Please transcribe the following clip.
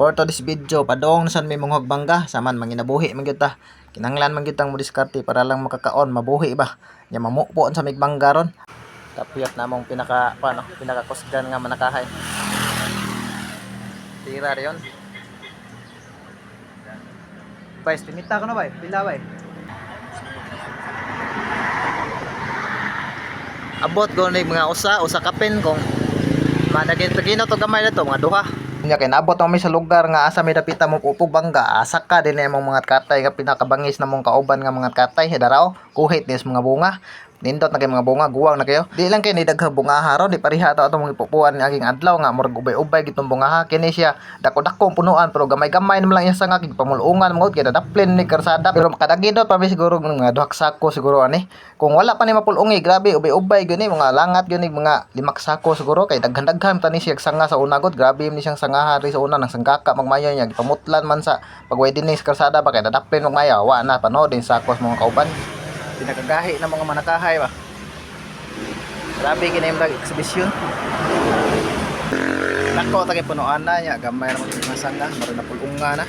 For to this video, padong nasan may mong hagbangga, saman manginabuhi man gyud ta. Kinanglan man gyud tang mo diskarte para lang makakaon, mabuhi ba. Nya mamukpo sa may bangga ron. Kapiyat na pinaka paano, pinaka kusgan nga manakahay. Tira rin. Bay, estimita ko na bay. Pila bay? Abot ko ni mga usa, usa kapin kung managin pagino to gamay na to, mga duha. Nya kay naabot mo sa lugar nga asa may dapita mo upog bangga, asa ka din imong mga katay nga pinakabangis na mong kauban nga mga katay daraw, kuhit nis mga bunga. Nindot na kay mga bunga, guwang na kayo. Di lang kay ni dagha bunga haron, di pariha to atong ipupuan ni aging adlaw nga murag ubay-ubay gitong bunga ha. Kini siya dako-dako ang punuan pero gamay-gamay naman lang iya sa nga kay pamulungan mga kay nadaplin ni karsada pero makadagidot pa siguro mga duhak sako siguro ani. Kung wala pa ni mapulungi, grabe ubay-ubay gani mga langat gani mga limak sako siguro kay daghan-daghan tani siya sanga sa una gud. Grabe ni siyang sangaha ri sa una nang sanggaka magmayo niya gipamutlan man sa pagway din sa karsada ba kay nadaplin magmaya wa na panood din sakos mga kauban pinagagahi ng mga manakahay ba grabe kini yung exhibition Nako, tagay punuan na niya. Gamay yung mga sanga. Maroon na na.